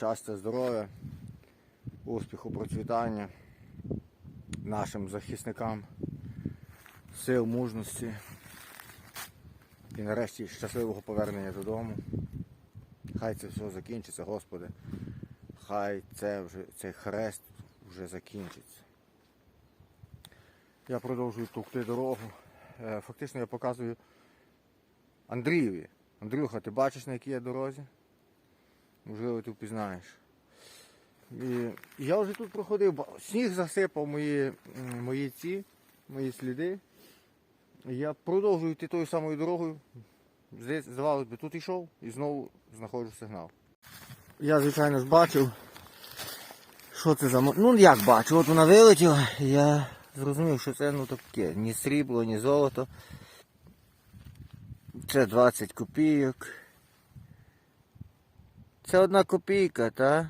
щастя, здоров'я, успіху, процвітання нашим захисникам, сил, мужності і нарешті щасливого повернення додому. Хай це все закінчиться, Господи. Хай це вже, цей хрест вже закінчиться. Я продовжую товкти дорогу. Е, Фактично я показую Андрієві. Андрюха, ти бачиш на якій я дорозі? Можливо, ти впізнаєш. І я вже тут проходив, сніг засипав мої, мої ці, мої сліди. Я продовжую йти тою самою дорогою. Здавалось би, тут йшов і знову знаходжу сигнал. Я, звичайно ж, бачив, що це за Ну як бачу, от вона вилетіла, я зрозумів, що це ну таке, ні срібло, ні золото. Це 20 копійок. Це одна копійка, та?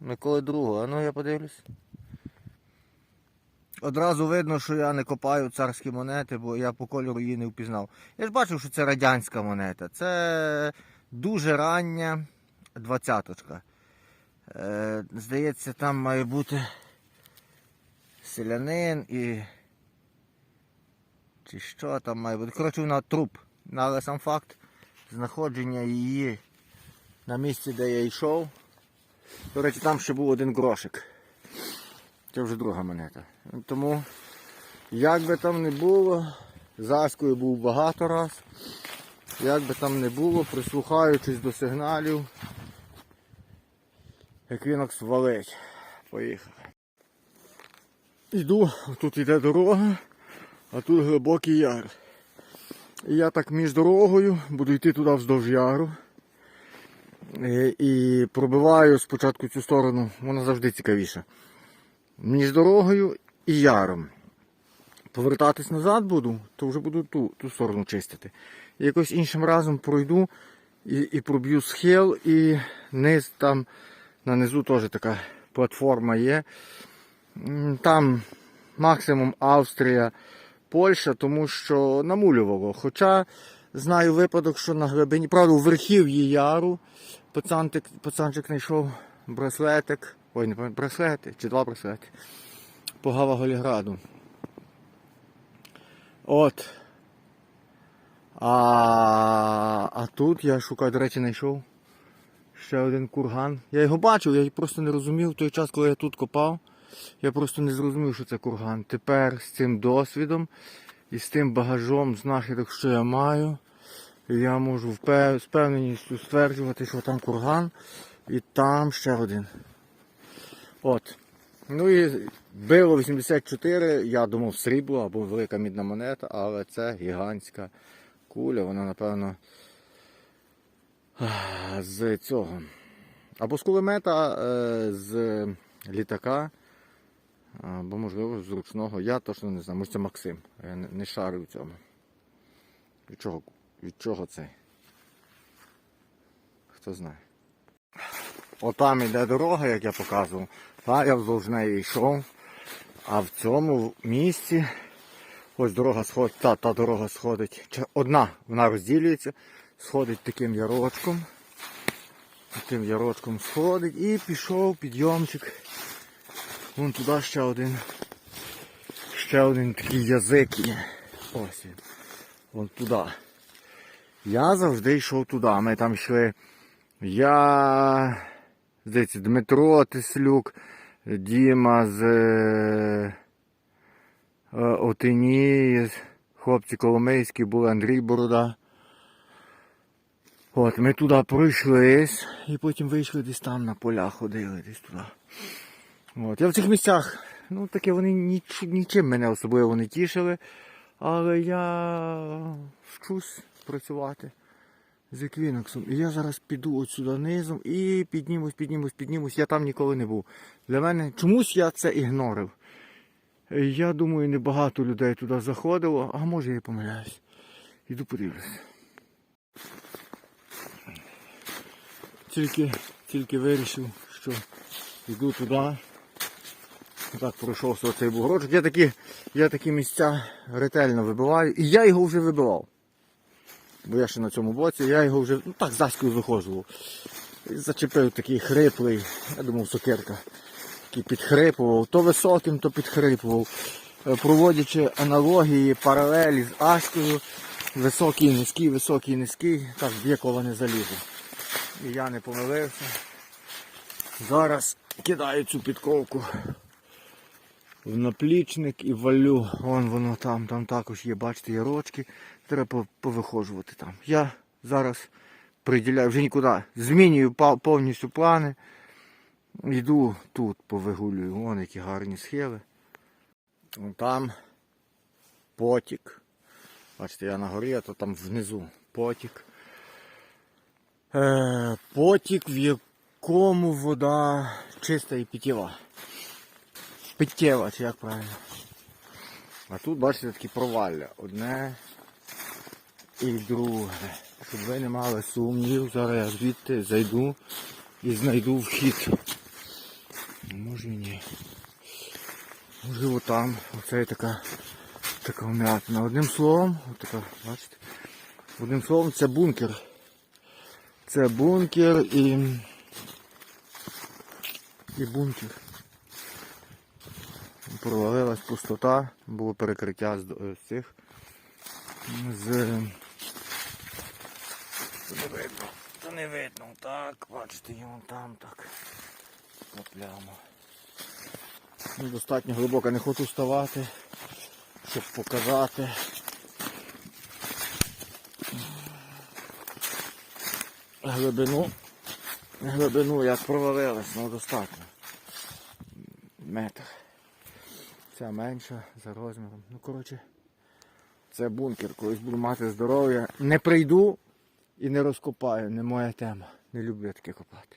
Миколи другого, а ну я подивлюсь. Одразу видно, що я не копаю царські монети, бо я по кольору її не впізнав. Я ж бачив, що це радянська монета. Це дуже рання двадцяточка. Е, здається, там має бути селянин і. Чи що там має бути? Коротше, вона труп. Але сам факт знаходження її на місці, де я йшов. До речі, там ще був один грошик. Це вже друга монета. Тому, як би там не було, заскою був багато раз. Як би там не було, прислухаючись до сигналів, Еквінокс валить. Поїхав. Іду, тут йде дорога, а тут глибокий яр. І я так між дорогою буду йти туди вздовж яру. Е, І пробиваю спочатку цю сторону, вона завжди цікавіша. Між дорогою і яром. Повертатись назад буду, то вже буду ту, ту сторону чистити. І якось іншим разом пройду і, і проб'ю схил, і низ там на низу теж така платформа є. Там максимум Австрія, Польща, тому що намулювало. Хоча знаю випадок, що на глибині, правда, у верхів'ї яру пацантик, пацанчик знайшов браслетик. Ой, не пам'ятаю, браслети чи два браслети. По Голіграду. От. А, а тут я шукаю, до речі, знайшов ще один курган. Я його бачив, я просто не розумів в той час, коли я тут копав. Я просто не зрозумів, що це курган. Тепер з цим досвідом і з тим багажом знахідок, що я маю, я можу впев- з певненістю стверджувати, що там курган і там ще один. От. Ну і било 84, я думав срібло або велика мідна монета, але це гігантська куля, вона напевно з цього. Або з кулемета, е, з літака, або, можливо, з ручного. Я точно не знаю. Може це Максим. Я не, не шарю в цьому. Від чого, від чого це? Хто знає. Отам іде дорога, як я показував. Та я вздовж неї йшов. А в цьому місці ось дорога сходить, та, та дорога сходить. Одна, вона розділюється, сходить таким ярочком. Таким ярочком сходить і пішов підйомчик. Вон туди ще один. Ще один такий язик є. Ось він. Вон туди. Я завжди йшов туди. Ми там йшли. Я, здається, Дмитро Тислюк, Діма з е, Отині, хлопці Коломийські були, Андрій Борода. От, ми туди пройшлись і потім вийшли десь там на поля ходили, десь туди. От, я в цих місцях, ну таке вони ніч, нічим мене особливо не тішили, але я вчусь працювати з еквіноксом. І я зараз піду от сюди низом і піднімусь, піднімусь, піднімусь. Я там ніколи не був. Для мене чомусь я це ігнорив. Я думаю, небагато людей туди заходило, а може я помиляюсь. Іду подивлюсь. Тільки, тільки вирішив, що йду туди. Так пройшовся оцей бугорочок. Я такі, я такі місця ретельно вибиваю. І я його вже вибивав. бо я ще на цьому боці, я його вже ну, так заською виходжував. І зачепив такий хриплий, я думав, сокирка. Такий підхрипував, то високим, то підхрипував. Е, Проводячи аналогії, паралелі з Аською, високий, низький, високий, низький, так б'є коло не залізе. І я не помилився. Зараз кидаю цю підковку в наплічник і валю. Вон воно там, там також є, бачите, є рочки. Треба по- повиходжувати там. Я зараз приділяю вже нікуди. Змінюю повністю плани. Йду тут повигулюю. Вон які гарні схили. Вон там потік. Бачите, я на горі, а то там внизу потік. Е, потік, в якому вода чиста і питєва. Питєва, чи як правильно. А тут, бачите, такі провалля. Одне і друге. Щоб ви не мали сумнівів, зараз я звідти зайду і знайду вхід. Може ні. Можливо там. Оце така, така вмятина. Одним словом, отака, бачите? Одним словом, це бункер. Це бункер і. І бункер. Провалилась пустота, було перекриття з, з цих. З. Та не видно, та не видно. Так, бачите, і вон там так. Ну, достатньо глибоко, не хочу вставати, щоб показати. Глибину. Глибину як провалилась, ну достатньо. Метр. Ця менша за розміром. Ну, коротше, це бункер. Колись буду мати здоров'я. Не прийду і не розкопаю. Не моя тема. Не люблю таке копати.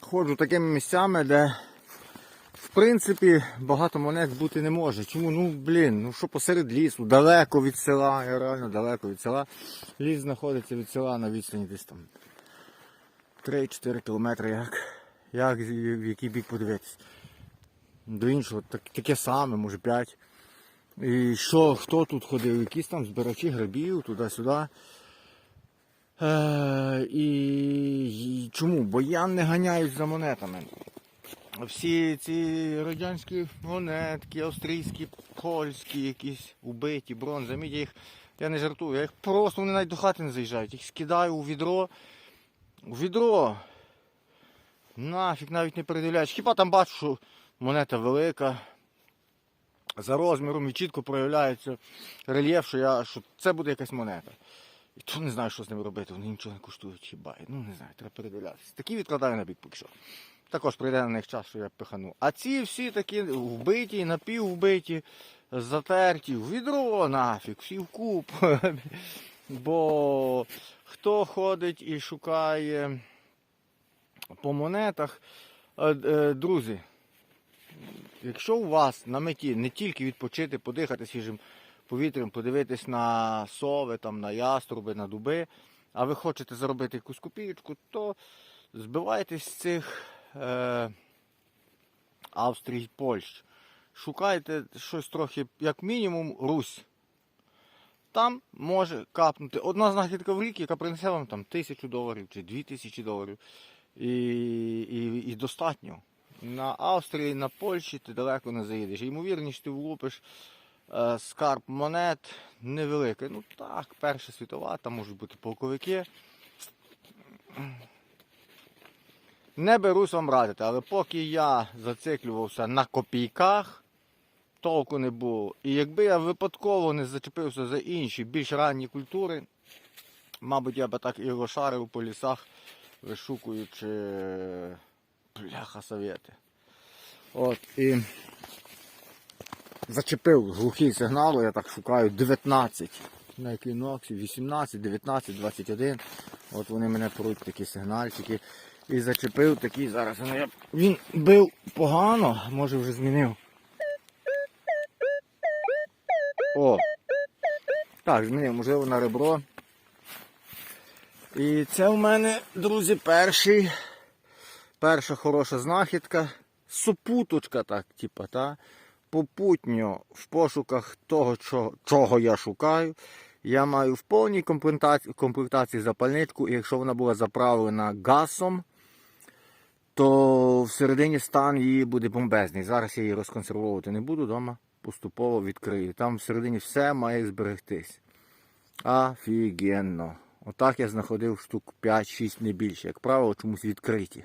Ходжу такими місцями, де в принципі багато монет бути не може. Чому? Ну блін, ну що посеред лісу, далеко від села, я реально далеко від села. Ліс знаходиться від села на відстані десь там 3-4 кілометри, як, як в який бік подивитись. До іншого так, таке саме, може 5. І що, хто тут ходив? Якісь там збирачі грибів, туди-сюди. Е, і, і чому? Бо я не ганяюсь за монетами. Всі ці радянські монетки, австрійські, польські, якісь убиті, бронза, мідь, я їх я не жартую, я їх просто вони навіть до хати не заїжджають. Їх скидаю у відро. У відро. Нафіг навіть не передивляюсь. Хіба там бачу, що монета велика. За розміром і чітко проявляється рельєф, що, я, що це буде якась монета. І то не знаю, що з ними робити, вони нічого не коштують хіба. Ну не знаю, треба передивлятися. Такі відкладаю на бік поки що. Також прийде на них час, що я пихану. А ці всі такі вбиті, напіввбиті, затерті, в відро нафіг, всі в куп. Бо хто ходить і шукає по монетах, Е, е, друзі, якщо у вас на меті не тільки відпочити, подихати свіжим повітрям, подивитись на сови, там, на яструби, на дуби, а ви хочете заробити якусь копійку, то збивайтесь з цих е, Австрій, Польщ. Шукайте щось трохи, як мінімум, Русь. Там може капнути одна знахідка в рік, яка принесе вам там тисячу доларів чи дві тисячі доларів. І, і, і достатньо. На Австрії, на Польщі ти далеко не заїдеш. Ймовірність, ти влупиш е, скарб монет невеликий. Ну так, Перша світова, там можуть бути полковики. Не берусь вам радити, але поки я зациклювався на копійках, толку не було. І якби я випадково не зачепився за інші більш ранні культури, мабуть, я би так і розшарив по лісах, вишукуючи бляха совєти. От, і зачепив глухий сигнал, я так шукаю 19 на еквіноксі, 18, 19, 21. От вони мене поруть такі сигнальчики. І зачепив такий зараз. ну, Він бив погано, може вже змінив. О! Так, змінив, можливо, на ребро. І це в мене, друзі, перший, перша хороша знахідка. Супуточка, так, типа, та? попутньо в пошуках того, чого, чого я шукаю. Я маю в повній комплектації, комплектації запальничку, і якщо вона була заправлена газом, то всередині стан її буде бомбезний. Зараз я її розконсервовувати не буду, вдома поступово відкрию. Там всередині все має зберегтись. Офігенно. Отак я знаходив штук 5-6 не більше. Як правило, чомусь відкриті.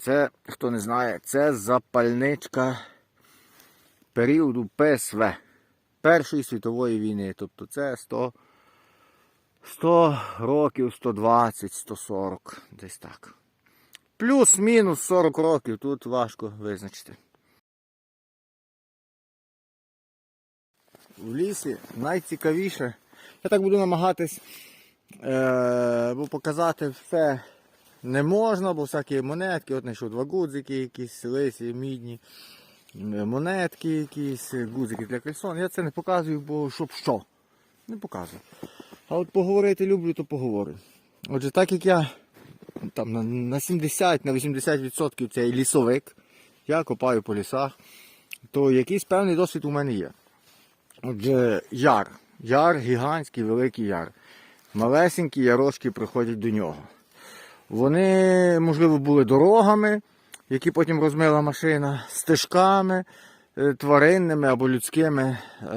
Це, хто не знає, це запальничка періоду ПСВ Першої світової війни. Тобто це 100, 100 років, 120, 140, десь так. Плюс-мінус 40 років, тут важко визначити. В лісі найцікавіше. Я так буду намагатись е, показати все не можна, бо всякі монетки, от знайшов два гудзики, якісь лисі, мідні, монетки якісь, гудзики для кальсон. Я це не показую, бо щоб що. Не показую. А от поговорити люблю, то поговорю. Отже, так як я там на, на 70 на 80% цей лісовик, я копаю по лісах, то якийсь певний досвід у мене є. Отже, яр. Яр, гігантський, великий яр. Малесенькі ярошки приходять до нього. Вони, можливо, були дорогами, які потім розмила машина, стежками е, тваринними або людськими, е,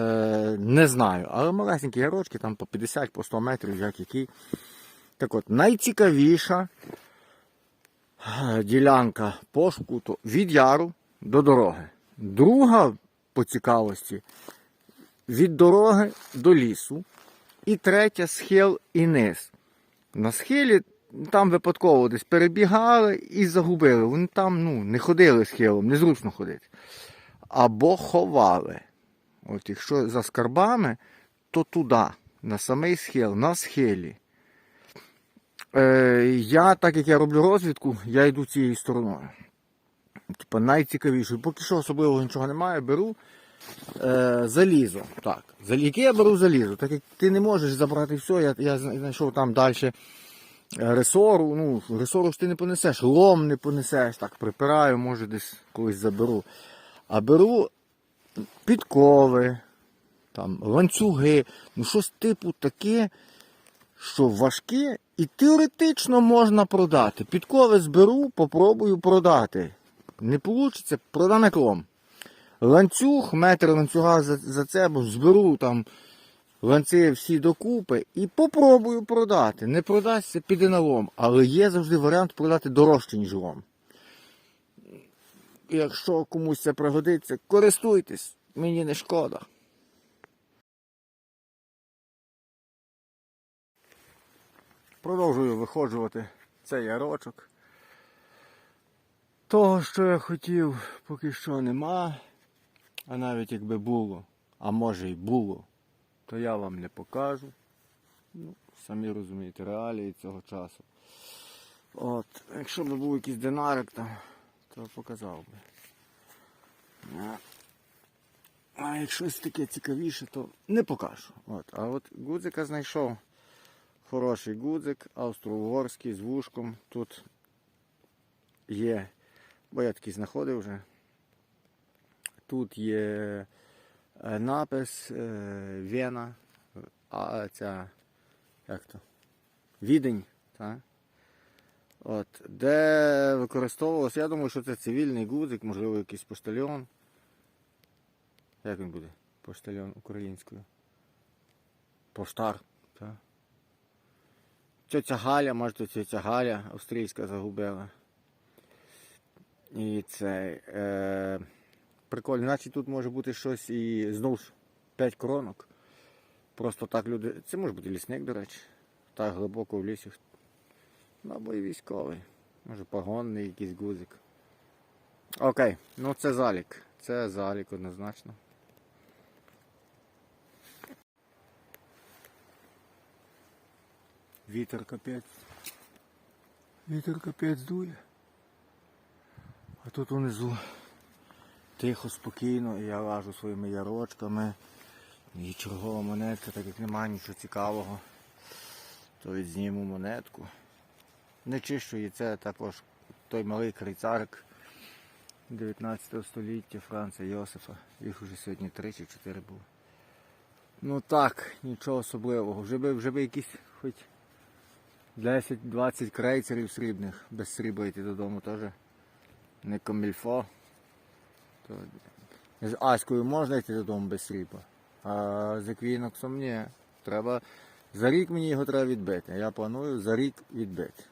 не знаю. Але малесенькі ярочки, там по 50 по 100 метрів, як які. Так от, найцікавіша е, ділянка пошуку то від яру до дороги. Друга по цікавості від дороги до лісу. І третя схил і низ. На схилі там випадково десь перебігали і загубили. Вони там ну, не ходили схилом, незручно ходити. Або ховали. От якщо за скарбами, то туди, на самий схил, на схилі. Е, я, так як я роблю розвідку, я йду цією стороною. Типа найцікавіше. Поки що особливо нічого немає, беру е, залізо. Так, яке я беру залізо? Так як ти не можеш забрати все, я, я знайшов там далі ресору. Ну, ресору ж ти не понесеш, лом не понесеш. Так, припираю, може десь колись заберу. А беру підкови, там, ланцюги, ну щось типу таке, що важке і теоретично можна продати. Підкови зберу, попробую продати. Не вийде, продам лом. Ланцюг, метр ланцюга за, за це, бо зберу там ланці всі докупи і попробую продати. Не продасться, піде на лом. Але є завжди варіант продати дорожче, ніж лом. Якщо комусь це пригодиться, користуйтесь, мені не шкода. Продовжую виходжувати цей ярочок. Того, що я хотів, поки що нема. А навіть якби було, а може й було, то я вам не покажу. Ну, самі розумієте, реалії цього часу. От, якщо б був якийсь динарик там, то показав би. А, а якщо щось таке цікавіше, то не покажу. От, а от гудзика знайшов. Хороший гудзик, австро-угорський з вушком. Тут є, бо я такий знаходив вже. Тут є е, напис е, Вена, а ця як то? Відень, так? От, де використовувалося, я думаю, що це цивільний гудзик, можливо, якийсь поштальон. Як він буде? Поштальон українською. Поштар, так? Тетя Галя, може то тетя Галя австрійська загубила. І це. Е, прикольно, значить тут може бути щось і знову ж 5 коронок. Просто так люди. Це може бути лісник, до речі. Так глибоко в лісі. Ну, або і військовий. Може погонний якийсь гузик. Окей, ну це залік. Це залік однозначно. Вітер капець. Вітер капець дує. А тут унизу тихо, спокійно, і я лажу своїми ярочками. І чергова монетка, так як немає нічого цікавого, то відзніму монетку. Не чищу і це також той малий крейцарик 19 століття Франца Йосифа. Їх уже сьогодні три чи чотири було. Ну так, нічого особливого. Вже би, вже би якісь хоч 10-20 крейцерів срібних без срібла йти додому теж. Не комільфо. То... З Аською можна йти додому без сліпа, А з еквіноксом ні. Треба. За рік мені його треба відбити. Я планую за рік відбити.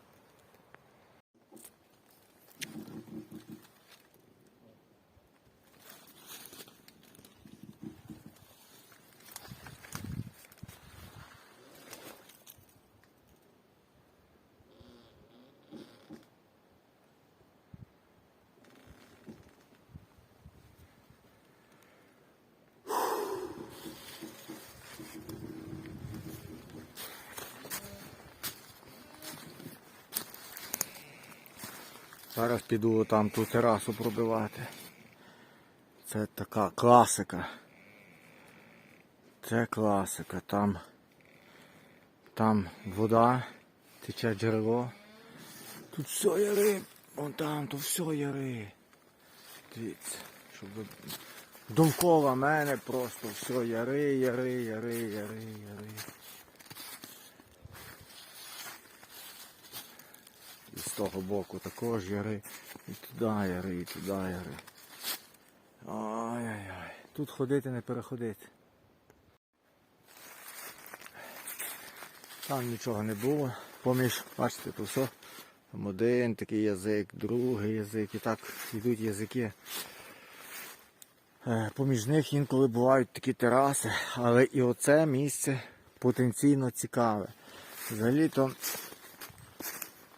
Зараз піду там ту терасу пробивати. Це така класика. Це класика. Там, там вода, тече джерело. Тут все яри. Вон там, то все яри. Дивіться, щоб довкола мене просто все яри, яри, яри, яри, яри. І з того боку також яри. І туди яри, і туди яри. Ай-яй-яй. Тут ходити не переходити. Там нічого не було. Поміж, бачите, тут все. Там один такий язик, другий язик. І так йдуть язики. Е, Поміж них інколи бувають такі тераси, але і оце місце потенційно цікаве. Взагалі-то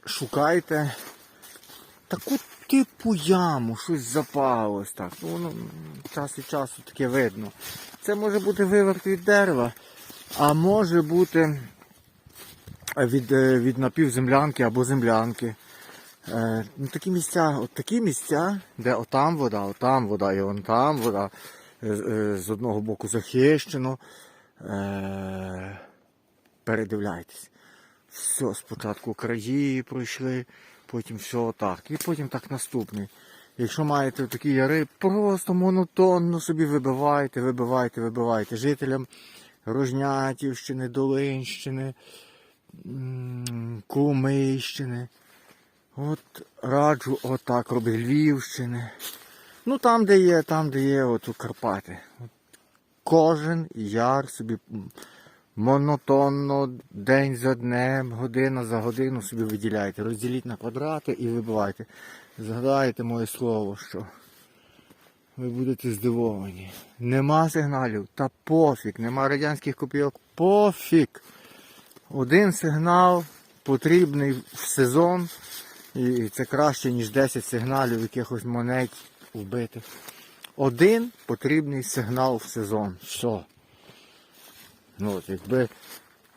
шукайте таку типу яму, щось запалось так. Ну, воно час від часу таке видно. Це може бути виверт від дерева, а може бути від, е, від напівземлянки або землянки. Е, ну, такі місця, от такі місця, де отам вода, отам вода і вон там вода. е, е, З одного боку захищено. Е, передивляйтесь. Все, спочатку краї пройшли, потім все отак. І потім так наступний. Якщо маєте такі яри, просто монотонно собі вибивайте, вибивайте, вибивайте. Жителям Рожнятівщини, Долинщини, м, Коломийщини. От раджу отак робити Львівщини. Ну там, де є, там, де є, от у Карпати. Кожен яр собі монотонно, день за днем, година за годину собі виділяйте. Розділіть на квадрати і вибивайте. Згадайте моє слово, що ви будете здивовані. Нема сигналів, та пофіг, нема радянських копійок, пофіг. Один сигнал потрібний в сезон. І це краще, ніж 10 сигналів якихось монет вбитих. Один потрібний сигнал в сезон. Все. Ну, якби,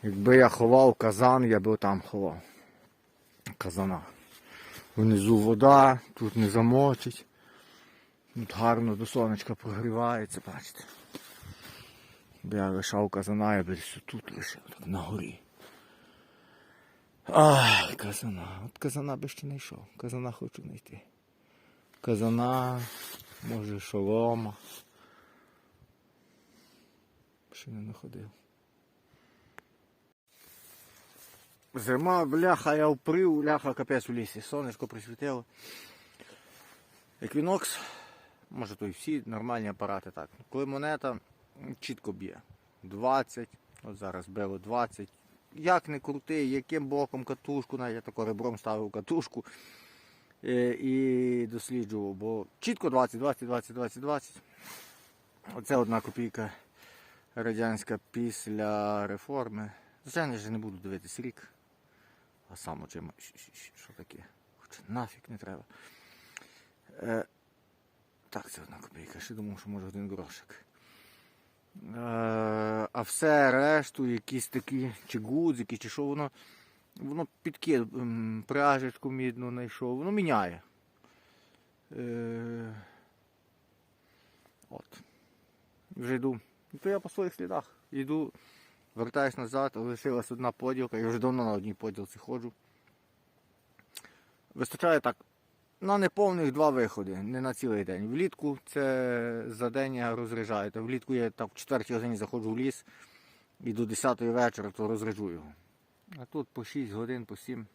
якби я ховав казан, я би там ховав. Казана. Внизу вода, тут не замочить. Тут гарно до сонечка прогрівається, бачите. Якби я лишав казана, я би все тут лишив, так на горі. Ай, казана. От казана би ще не йшов. Казана хочу знайти. Казана, може шолома. Ще не знаходив. Зима, бляха, я вприв, ляха капець у лісі. Сонечко присвітило. Еквінокс, може то і всі нормальні апарати так. Коли монета чітко б'є. 20, от зараз било 20. Як не крути, яким боком катушку, навіть я тако ребром ставив катушку е, і досліджував, бо чітко 20, 20, 20, 20, 20. Оце одна копійка радянська після реформи. Звичайно, я ж не буду дивитись рік. А сам очима, що таке? Хоч нафіг не треба. Е, так, це одна копійка. Ще думав, що може один грошик. Е, а все решту, якісь такі, чи гудзики, чи що воно, воно підкид, пряжечку мідну знайшов, воно міняє. Е, от. Вже йду. І То я по своїх слідах. Йду, вертаюсь назад, лишилась одна поділка, я вже давно на одній поділці ходжу. Вистачає так. На неповних два виходи, не на цілий день. Влітку це за день я розряджаю. Та влітку я так в четвертій годині заходжу в ліс, і до 10 вечора то розряджу його. А тут по 6 годин, по 7.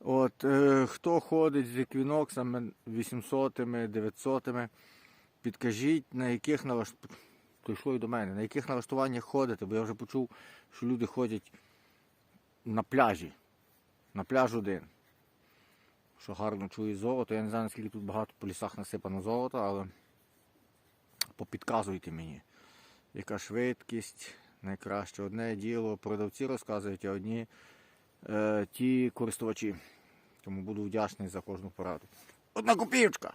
От, е, хто ходить з еквіноксами 800 900 підкажіть, на яких налаш... прийшло і до мене, на яких налаштуваннях ходите, бо я вже почув, що люди ходять на пляжі. На пляж один. Що гарно чує золото. Я не знаю, наскільки тут багато по лісах насипано золота, але попідказуйте мені, яка швидкість, найкраще одне діло. Продавці розказують, а одні е, ті користувачі. Тому буду вдячний за кожну пораду. Одна копійочка!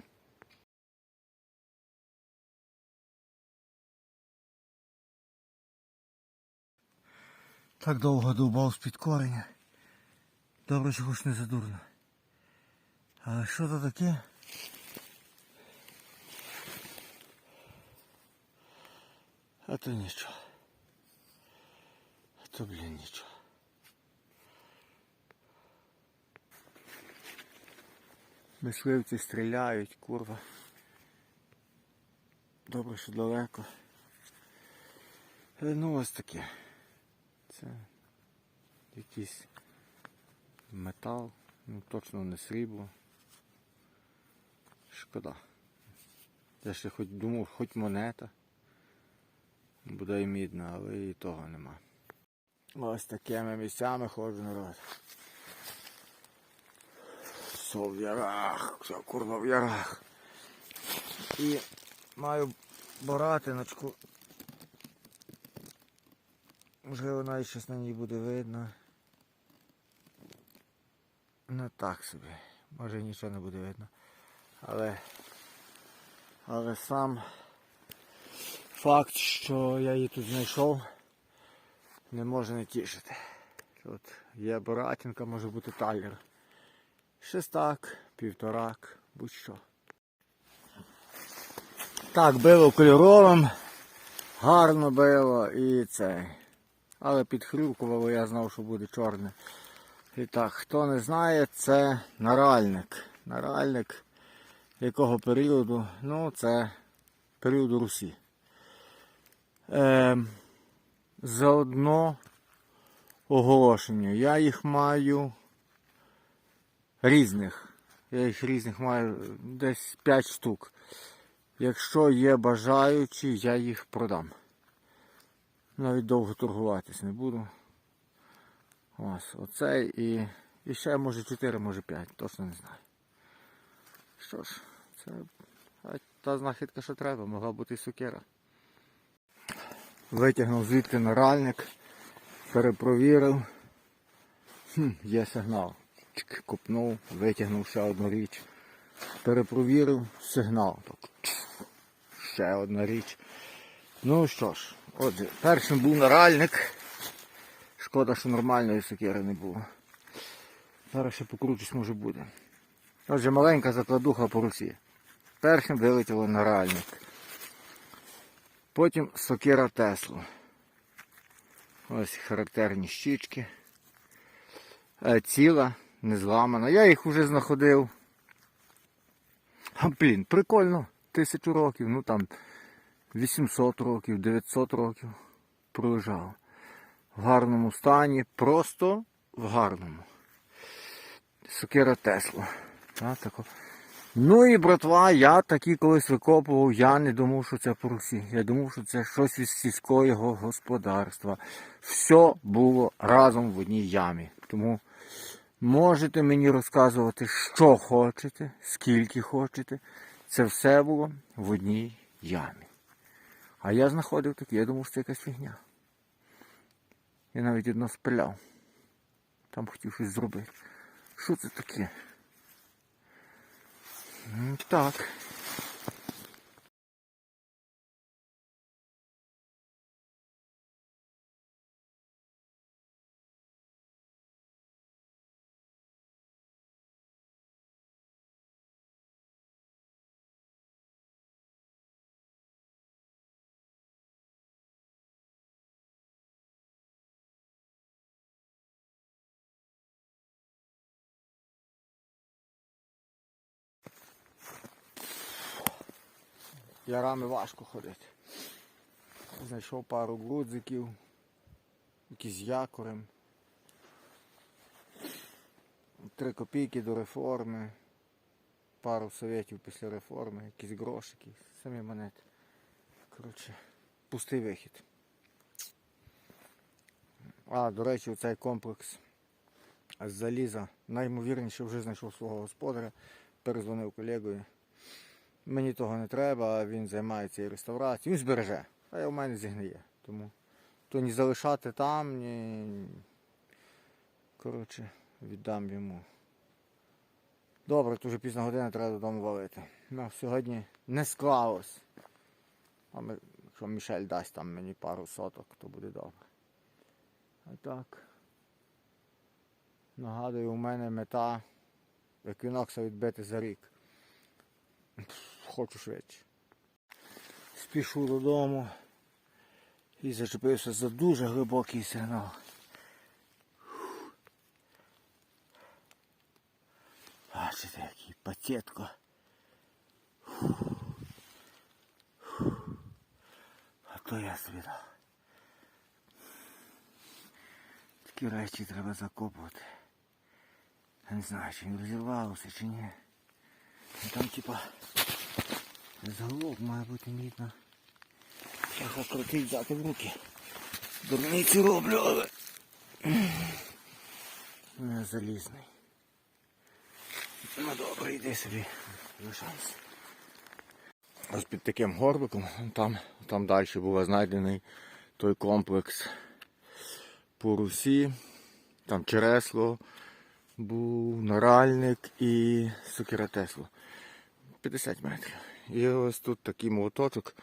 Так довго довбав з-під кореня. Добре, що хоч не задурно. А що це таке? А то нічого. А то, блін, нічого. Мисливці стріляють, курва. Добре, що далеко. Е, Ну ось таке. Це якийсь метал, ну точно не срібло. Шкода. Я ще хоч думав, хоч монета. Буде і мідна, але і того нема. Ось такими місцями ходжу народ. Все в ярах, все курва в ярах. І маю баратиночку. Можливо, навіть щось на ній буде видно. Ну так собі. Може нічого не буде видно. Але але сам факт, що я її тут знайшов, не може не тішити. Тут є баратинка, може бути талер. Шестак, півторак, будь-що. Так, било кольоровим, гарно било і це. Але підхрюкувало, я знав, що буде чорне. І так, хто не знає, це наральник. Наральник якого періоду? Ну, це періоду Русі. Е, заодно оголошення. Я їх маю різних. Я їх різних маю десь 5 штук. Якщо є бажаючі, я їх продам. Навіть довго торгуватись не буду. Ось, оцей і, і ще може 4, може 5, точно не знаю. Що ж, це та знахідка, що треба, могла бути і сукера. Витягнув звідти наральник, перепровірив. Хм, є сигнал. Чик, Купнув, витягнув ще одну річ. Перепровірив сигнал. Так, ще одна річ. Ну що ж, отже, першим був наральник. Шкода, що нормальної сокири не було. Зараз ще покручусь, може буде. Отже, маленька закладуха по русі. Першим вилетіло наральник. Потім сокира Теслу. Ось характерні щічки. Е, Ціла, не зламана. Я їх вже знаходив. Блін, прикольно. Тисячу років, ну там 800 років, 900 років пролежало. В гарному стані, просто в гарному. Сокира Тесла. Ну і братва, я такі колись викопував, я не думав, що це по Русі. Я думав, що це щось із сільського господарства. Все було разом в одній ямі. Тому можете мені розказувати, що хочете, скільки хочете. Це все було в одній ямі. А я знаходив такі, я думав, що це якась фігня. Я навіть одно спиляв. Там хотів щось зробити. Що це таке? Так. Ярами важко ходити. Знайшов пару грудзиків, якісь з якорем. Три копійки до реформи. Пару советів після реформи, якісь грошики, самі монети. Коротше, пустий вихід. А, до речі, цей комплекс з заліза наймовірніше вже знайшов свого господаря, перезвонив колегою. Мені того не треба, він займається реставрацією, він збереже, а я в мене зігниє. Тому то ні залишати там, ні. Коротше, віддам йому. Добре, то вже пізна година, треба додому валити. Ну, сьогодні не склалось. А ми, якщо Мішель дасть там мені пару соток, то буде добре. А так. Нагадую, у мене мета еквінокса відбити за рік. Хочу швидше. Спішу додому і зачепився за дуже глибокий сигнал. Бачите, який патетко. А то я собі дав. Такі речі треба закопувати. Я не знаю, чи він розірвався, чи ні. Там типа заголовок має бути мідно. Треба крутить взяти в руки. Дурниці роблю, але не залізний. Ну добре, йди собі. Лишайся. Ось під таким горбиком, там, там далі був знайдений той комплекс по Русі. Там чересло був, наральник і сокиратесло. 50 метрів. І ось тут такий молоточок.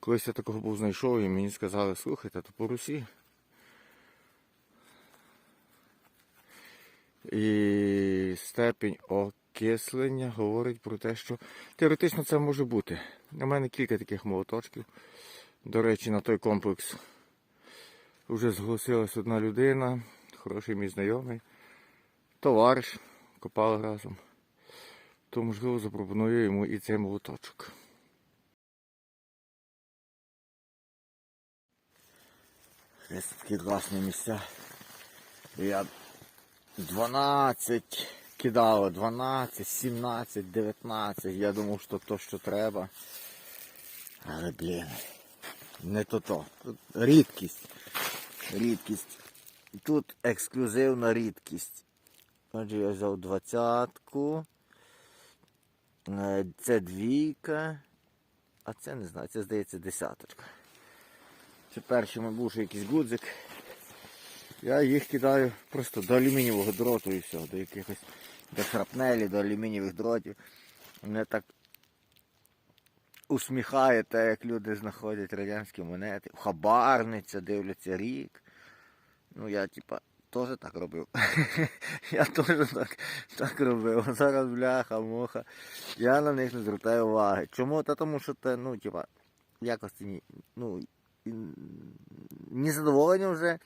Колись я такого був знайшов і мені сказали, слухайте, то по Русі. І степінь окислення говорить про те, що теоретично це може бути. У мене кілька таких молоточків. До речі, на той комплекс вже зголосилась одна людина, хороший мій знайомий, товариш, копали разом. То, можливо, запропоную йому і цей молоточок. Ось такі класні місця. Я 12 кидало, 12, 17, 19. Я думав, що то, що треба. Але, блін, не то то. Тут рідкість. Рідкість. Тут ексклюзивна рідкість. Отже, я взяв двадцятку. Е, Це двійка. А це не знаю, це здається десяточка. Це перший, мабуть, якийсь гудзик. Я їх кидаю просто до алюмінієвого дроту і все, до якихось до шрапнелі, до алюмінієвих дротів. Мене так усміхає те, як люди знаходять радянські монети. Хабарниця, дивляться рік. Ну я типа теж так робив. я теж так, так робив. Зараз бляха, моха. Я на них не звертаю уваги. Чому? Та тому що це, ну, типа, якості ні. Ну, ні задоволення вже,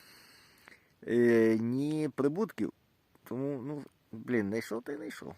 е, ні прибутків. Тому, ну, блін, не йшов, та й не йшов.